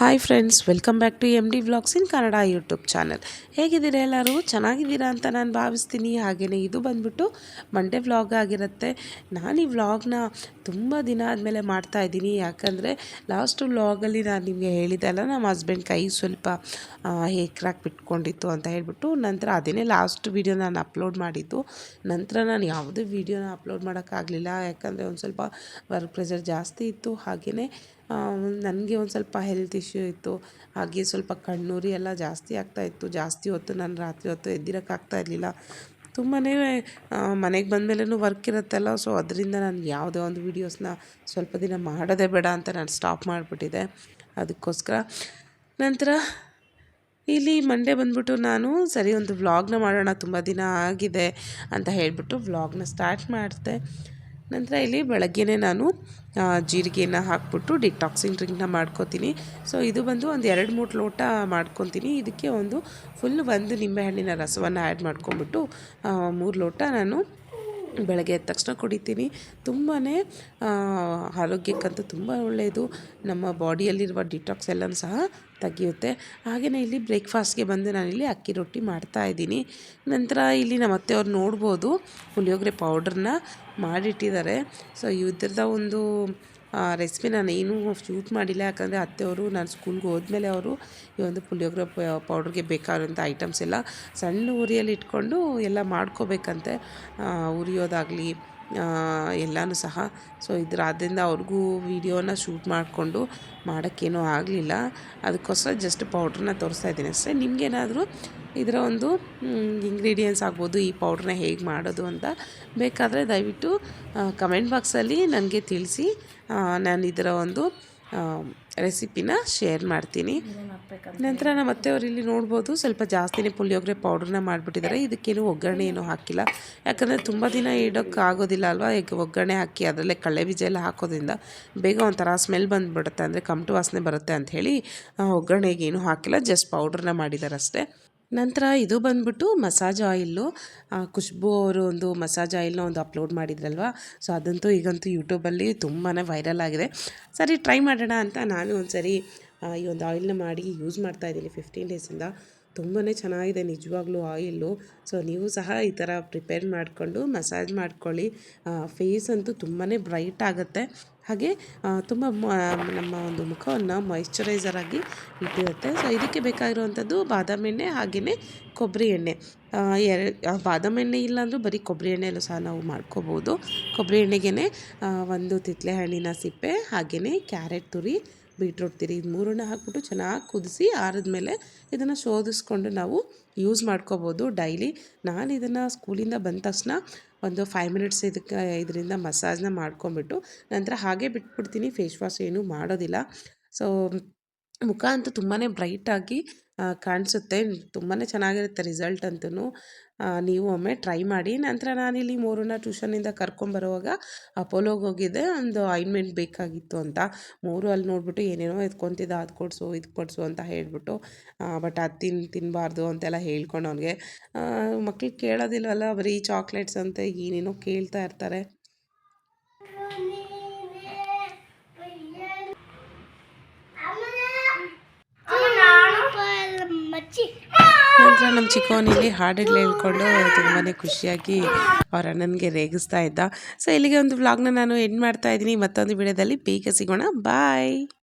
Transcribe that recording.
Hi friends welcome back to M D vlogs in Kannada YouTube channel ಹೇಗಿದ್ದೀರಾ ಎಲ್ಲರೂ? ಚೆನ್ನಾಗಿದ್ದೀರಾ ಅಂತ ನಾನು ಭಾವಿಸ್ತೀನಿ. ಹಾಗೆಯೇ ಇದು ಬಂದ್ಬಿಟ್ಟು ಮಂಡೇ ವ್ಲಾಗ್ ಆಗಿರುತ್ತೆ. ನಾನು ಈ ವ್ಲಾಗ್ನ ತುಂಬ ದಿನ ಆದಮೇಲೆ ಮಾಡ್ತಾ ಇದ್ದೀನಿ. ಯಾಕಂದರೆ ಲಾಸ್ಟು ವ್ಲಾಗಲ್ಲಿ ನಾನು ನಿಮಗೆ ಹೇಳಿದೆ ಅಲ್ಲ, ನಮ್ಮ ಹಸ್ಬೆಂಡ್ ಕೈ ಸ್ವಲ್ಪ ಹೇಕ್ರಾಕ್ ಬಿಟ್ಕೊಂಡಿತ್ತು ಅಂತ ಹೇಳಿಬಿಟ್ಟು. ನಂತರ ಅದನ್ನೇ ಲಾಸ್ಟ್ ವೀಡಿಯೋ ನಾನು ಅಪ್ಲೋಡ್ ಮಾಡಿದ್ದು. ನಂತರ ನಾನು ಯಾವುದೇ ವೀಡಿಯೋನ ಅಪ್ಲೋಡ್ ಮಾಡೋಕ್ಕಾಗಲಿಲ್ಲ. ಯಾಕಂದರೆ ಒಂದು ಸ್ವಲ್ಪ ವರ್ಕ್ ಪ್ರೆಷರ್ ಜಾಸ್ತಿ ಇತ್ತು. ಹಾಗೆಯೇ ನನಗೆ ಒಂದು ಸ್ವಲ್ಪ ಹೆಲ್ತ್ ಇಶ್ಯೂ ಇತ್ತು. ಹಾಗೆ ಸ್ವಲ್ಪ ಕಣ್ಣುರಿ ಎಲ್ಲ ಜಾಸ್ತಿ ಆಗ್ತಾಯಿತ್ತು ಜಾಸ್ತಿ ಹೊತ್ತು ನಾನು ರಾತ್ರಿ ಹೊತ್ತು ಎದ್ದಿರೋಕ್ಕಾಗ್ತಾ ಇರಲಿಲ್ಲ. ತುಂಬಾ ಮನೆಗೆ ಬಂದಮೇಲೂ ವರ್ಕ್ ಇರುತ್ತಲ್ಲ. ಸೊ ಅದರಿಂದ ನಾನು ಯಾವುದೇ ಒಂದು ವೀಡಿಯೋಸ್ನ ಸ್ವಲ್ಪ ದಿನ ಮಾಡೋದೇ ಬೇಡ ಅಂತ ನಾನು ಸ್ಟಾಪ್ ಮಾಡಿಬಿಟ್ಟಿದ್ದೆ ಅದಕ್ಕೋಸ್ಕರ ನಂತರ ಇಲ್ಲಿ ಮಂಡೆ ಬಂದ್ಬಿಟ್ಟು ನಾನು, ಸರಿ, ಒಂದು ವ್ಲಾಗ್ನ ಮಾಡೋಣ. ತುಂಬ ದಿನ ಆಗಿದೆ ಅಂತ ಹೇಳಿಬಿಟ್ಟು ವ್ಲಾಗ್ನ ಸ್ಟಾರ್ಟ್ ಮಾಡಿದೆ. ನಂತರ ಇಲ್ಲಿ ಬೆಳಗ್ಗೆನೇ ನಾನು ಜೀರಿಗೆನ ಹಾಕ್ಬಿಟ್ಟು ಡಿಟಾಕ್ಸಿಂಗ್ ಡ್ರಿಂಕ್ನ ಮಾಡ್ಕೋತೀನಿ. ಸೊ ಇದು ಬಂದು ಒಂದು ಎರಡು ಮೂರು ಲೋಟ ಮಾಡ್ಕೊತೀನಿ. ಇದಕ್ಕೆ ಒಂದು ಫುಲ್ ಒಂದು ನಿಂಬೆಹಣ್ಣಿನ ರಸವನ್ನು ಆ್ಯಡ್ ಮಾಡ್ಕೊಂಬಿಟ್ಟು ಮೂರು ಲೋಟ ನಾನು ಬೆಳಗ್ಗೆ ಎದ್ದ ತಕ್ಷಣ ಕುಡಿತೀನಿ. ತುಂಬಾ ಆರೋಗ್ಯಕ್ಕಂತೂ ತುಂಬ ಒಳ್ಳೆಯದು ನಮ್ಮ ಬಾಡಿಯಲ್ಲಿರುವ ಡಿಟಾಕ್ಸ್ ಎಲ್ಲ ಸಹ ತೆಗೆಯುತ್ತೆ. ಹಾಗೆಯೇ ಇಲ್ಲಿ ಬ್ರೇಕ್ಫಾಸ್ಟ್ಗೆ ಬಂದು ನಾನಿಲ್ಲಿ ಅಕ್ಕಿ ರೊಟ್ಟಿ ಮಾಡ್ತಾ ಇದ್ದೀನಿ. ನಂತರ ಇಲ್ಲಿ ನಮ್ಮ ಅತ್ತೆಯವ್ರು ನೋಡ್ಬೋದು, ಪುಳಿಯೋಗರೆ ಪೌಡ್ರನ್ನ ಮಾಡಿಟ್ಟಿದ್ದಾರೆ. ಸೊ ಇದ್ರದ ಒಂದು ರೆಸಿಪಿ ನಾನು ಏನೂ ಶೂಟ್ ಮಾಡಿಲ್ಲ. ಯಾಕಂದರೆ ಅತ್ತೆಯವರು ನಾನು ಸ್ಕೂಲ್ಗೆ ಹೋದ್ಮೇಲೆ ಅವರು ಈ ಒಂದು ಪುಳಿಯೋಗರೆ ಪೌಡ್ರಿಗೆ ಬೇಕಾದಂಥ ಐಟಮ್ಸ್ ಎಲ್ಲ ಸಣ್ಣ ಉರಿಯಲ್ಲಿ ಇಟ್ಕೊಂಡು ಎಲ್ಲ ಮಾಡ್ಕೋಬೇಕಂತೆ. ಉರಿಯೋದಾಗಲಿ ಎಲ್ಲನೂ ಸಹ. ಸೊ ಇದ್ರ ಆದ್ದರಿಂದ ಅವ್ರಿಗೂ ವೀಡಿಯೋನ ಶೂಟ್ ಮಾಡಿಕೊಂಡು ಮಾಡೋಕ್ಕೇನೂ ಆಗಲಿಲ್ಲ. ಅದಕ್ಕೋಸ್ಕರ ಜಸ್ಟ್ ಪೌಡ್ರನ್ನ ತೋರಿಸ್ತಾ ಇದ್ದೀನಿ. ಅಷ್ಟೇ ನಿಮಗೇನಾದರೂ ಇದರ ಒಂದು ಇಂಗ್ರೀಡಿಯೆಂಟ್ಸ್ ಆಗ್ಬೋದು, ಈ ಪೌಡ್ರನ್ನ ಹೇಗೆ ಮಾಡೋದು ಅಂತ ಬೇಕಾದರೆ ದಯವಿಟ್ಟು ಕಮೆಂಟ್ ಬಾಕ್ಸಲ್ಲಿ ನನಗೆ ತಿಳಿಸಿ ನಾನು ಇದರ ಒಂದು ರೆಸಿಪಿನ ಶೇರ್ ಮಾಡ್ತೀನಿ. ನಂತರ ನಮ್ಮ ಮತ್ತೆ ಇಲ್ಲಿ ನೋಡ್ಬೋದು, ಸ್ವಲ್ಪ ಜಾಸ್ತಿನೇ ಪುಳಿಯೋಗರೆ ಪೌಡ್ರನ್ನ ಮಾಡಿಬಿಟ್ಟಿದ್ದಾರೆ ಇದಕ್ಕೇನು ಒಗ್ಗರಣೆ ಏನೂ ಹಾಕಿಲ್ಲ. ಯಾಕಂದರೆ ತುಂಬ ದಿನ ಇಡೋಕ್ಕೆ ಆಗೋದಿಲ್ಲ ಅಲ್ವಾ? ಈಗ ಒಗ್ಗರಣೆ ಹಾಕಿ ಅದರಲ್ಲೇ ಕಳೆ ಬೀಜ ಎಲ್ಲ ಹಾಕೋದ್ರಿಂದ ಬೇಗ ಒಂಥರ ಸ್ಮೆಲ್ ಬಂದುಬಿಡುತ್ತೆ. ಅಂದರೆ ಕಮಟು ವಾಸನೆ ಬರುತ್ತೆ ಅಂಥೇಳಿ ಒಗ್ಗರಣೆಗೆ ಏನೂ ಹಾಕಿಲ್ಲ. ಜಸ್ಟ್ ಪೌಡ್ರನ್ನ ಮಾಡಿದ್ದಾರೆ ಅಷ್ಟೇ. ನಂತರ ಇದು ಬಂದ್ಬಿಟ್ಟು ಮಸಾಜ್ ಆಯಿಲ್ಲು. ಖುಷ್ಬು ಅವರು ಒಂದು ಮಸಾಜ್ ಆಯಿಲ್ನ ಒಂದು ಅಪ್ಲೋಡ್ ಮಾಡಿದ್ರಲ್ವ? ಸೊ ಅದಂತೂ ಈಗಂತೂ ಯೂಟ್ಯೂಬಲ್ಲಿ ತುಂಬಾ ವೈರಲ್ ಆಗಿದೆ. ಸರಿ ಟ್ರೈ ಮಾಡೋಣ ಅಂತ ನಾನು ಒಂದು ಸರಿ ಈ ಒಂದು ಆಯಿಲ್ನ ಮಾಡಿ ಯೂಸ್ ಮಾಡ್ತಾ ಇದ್ದೀನಿ ಫಿಫ್ಟೀನ್ ಡೇಸಿಂದ. ತುಂಬಾ ಚೆನ್ನಾಗಿದೆ ನಿಜವಾಗ್ಲೂ ಆಯಿಲ್ಲು. ಸೊ, ನೀವು ಸಹ ಈ ಥರ ಪ್ರಿಪೇರ್ ಮಾಡಿಕೊಂಡು ಮಸಾಜ್ ಮಾಡ್ಕೊಳ್ಳಿ. ಫೇಸ್ ಅಂತೂ ತುಂಬಾ ಬ್ರೈಟ್ ಆಗುತ್ತೆ. ಹಾಗೆ ತುಂಬ ನಮ್ಮ ಒಂದು ಮುಖವನ್ನು ಮಾಯಿಶ್ಚರೈಸರ್ ಆಗಿ ಇಟ್ಟಿರುತ್ತೆ. ಸೊ, ಇದಕ್ಕೆ ಬೇಕಾಗಿರುವಂಥದ್ದು ಬಾದಾಮಿ ಎಣ್ಣೆ, ಹಾಗೆಯೇ ಕೊಬ್ಬರಿ ಎಣ್ಣೆ. ಎರಡು ಬಾದಾಮಿ ಎಣ್ಣೆ ಇಲ್ಲಾಂದರೂ ಬರೀ ಕೊಬ್ಬರಿ ಎಣ್ಣೆಯಲ್ಲೂ ಸಹ ನಾವು ಮಾಡ್ಕೋಬೋದು. ಕೊಬ್ಬರಿ ಎಣ್ಣೆಗೇ ಒಂದು ತಿತ್ಲೆ ಹಣ್ಣಿನ ಸಿಪ್ಪೆ, ಹಾಗೆಯೇ ಕ್ಯಾರೆಟ್ ತುರಿ ಬೀಟ್ರೂಟ್ ತಿರಿ ಇದು ಮೂರನ್ನ ಹಾಕ್ಬಿಟ್ಟು ಚೆನ್ನಾಗಿ ಕುದಿಸಿ ಆರಿದ್ಮೇಲೆ ಇದನ್ನು ಶೋಧಿಸ್ಕೊಂಡು ನಾವು ಯೂಸ್ ಮಾಡ್ಕೋಬೋದು ಡೈಲಿ. ನಾನು ಇದನ್ನು ಸ್ಕೂಲಿಂದ ಬಂದ ತಕ್ಷಣ ಒಂದು ಫೈವ್ ಮಿನಿಟ್ಸ್ ಇದಕ್ಕೆ, ಇದರಿಂದ ಮಸಾಜ್ನ ಮಾಡ್ಕೊಂಬಿಟ್ಟು ನಂತರ ಹಾಗೆ ಬಿಟ್ಬಿಡ್ತೀನಿ. ಫೇಸ್ ವಾಶ್ ಏನೂ ಮಾಡೋದಿಲ್ಲ. ಸೊ ಮುಖ ಅಂತೂ ತುಂಬಾ ಬ್ರೈಟಾಗಿ ಕಾಣಿಸುತ್ತೆ. ತುಂಬಾ ಚೆನ್ನಾಗಿರುತ್ತೆ ರಿಸಲ್ಟ್ ಅಂತೂ ನೀವು ಒಮ್ಮೆ ಟ್ರೈ ಮಾಡಿ. ನಂತರ ನಾನಿಲ್ಲಿ ಮೂರನ್ನ ಟ್ಯೂಷನಿಂದ ಕರ್ಕೊಂಬರುವಾಗ ಅಪೋಲೋಗೆ ಹೋಗಿದ್ದೆ. ಒಂದು ಆಯಿಂಟ್ಮೆಂಟ್ ಬೇಕಾಗಿತ್ತು ಅಂತ. ಮೂರು ಅಲ್ಲಿ ನೋಡ್ಬಿಟ್ಟು ಏನೇನೋ ಎತ್ಕೊತಿದ್ದ, ಅದು ಕೊಡಿಸು, ಇದು ಕೊಡಿಸು ಅಂತ ಹೇಳಿಬಿಟ್ಟು ಬಟ್ ಅದು ತಿನ್ ತಿನ್ನಬಾರ್ದು ಅಂತೆಲ್ಲ ಹೇಳ್ಕೊಂಡು ಅವ್ನಿಗೆ. ಮಕ್ಳಿಗೆ ಕೇಳೋದಿಲ್ವಲ್ಲ, ಬರೀ ಚಾಕ್ಲೇಟ್ಸ್ ಅಂತ, ಏನೇನೋ ಕೇಳ್ತಾ ಇರ್ತಾರೆ. ನಂತರ ನಮ್ಮ ಚಿಕ್ಕವನಿಲ್ಲಿ ಹಾಡುಗಳು ಹೇಳ್ಕೊಂಡು ತುಂಬಾ ಖುಷಿಯಾಗಿ ಅವ್ರ ಅಣ್ಣನಿಗೆ ರೇಗಿಸ್ತಾ ಇದ್ದ. ಸೊ ಇಲ್ಲಿಗೆ ಒಂದು ವ್ಲಾಗ್ನ ನಾನು ಎಂಡ್ ಮಾಡ್ತಾ ಇದ್ದೀನಿ. ಮತ್ತೊಂದು ವಿಡಿಯೋದಲ್ಲಿ ಬೇಗ ಸಿಗೋಣ. ಬಾಯ್